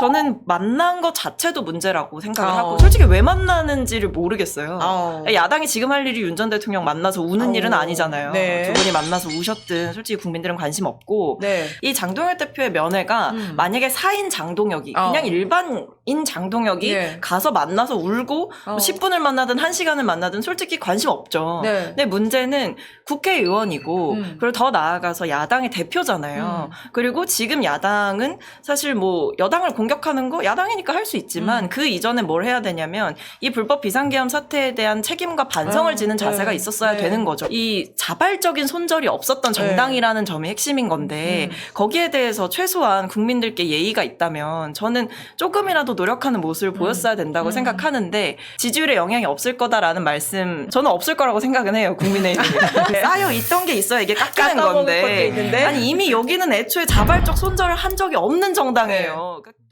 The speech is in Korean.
저는 만난 것 자체도 문제라고 생각을 어. 하고 솔직히 왜 만나는지를 모르겠어요. 어. 야당이 지금 할 일이 윤 전 대통령 만나서 우는 어. 일은 아니잖아요. 네. 두 분이 만나서 우셨든 솔직히 국민들은 관심 없고 네. 이 장동혁 대표의 면회가 음. 만약에 사인 장동혁이 어. 그냥 일반인 장동혁이 예. 가서 만나서 울고 어. 뭐 10분을 만나든 1시간을 만나든 솔직히 관심 없죠. 네. 근데 문제는 국회의원이고 음. 그리고 더 나아가서 야당의 대표잖아요. 음. 그리고 지금 야당은 사실 뭐 여당을 공 격하는 거 야당이니까 할 수 있지만 음. 그 이전에 뭘 해야 되냐면 이 불법 비상계엄 사태에 대한 책임과 반성을 아, 지는 자세가 네. 있었어야 네. 되는 거죠. 이 자발적인 손절이 없었던 정당이라는 점이 핵심인 건데 음. 거기에 대해서 최소한 국민들께 예의가 있다면 저는 조금이라도 노력하는 모습을 보였어야 된다고 음. 생각하는데 지지율에 영향이 없을 거다라는 말씀 저는 없을 거라고 생각은 해요 국민의힘이 쌓여 있던 게 있어야 이게 깎이는 건데. 아니 이미 여기는 애초에 자발적 손절을 한 적이 없는 정당이에요. 그러니까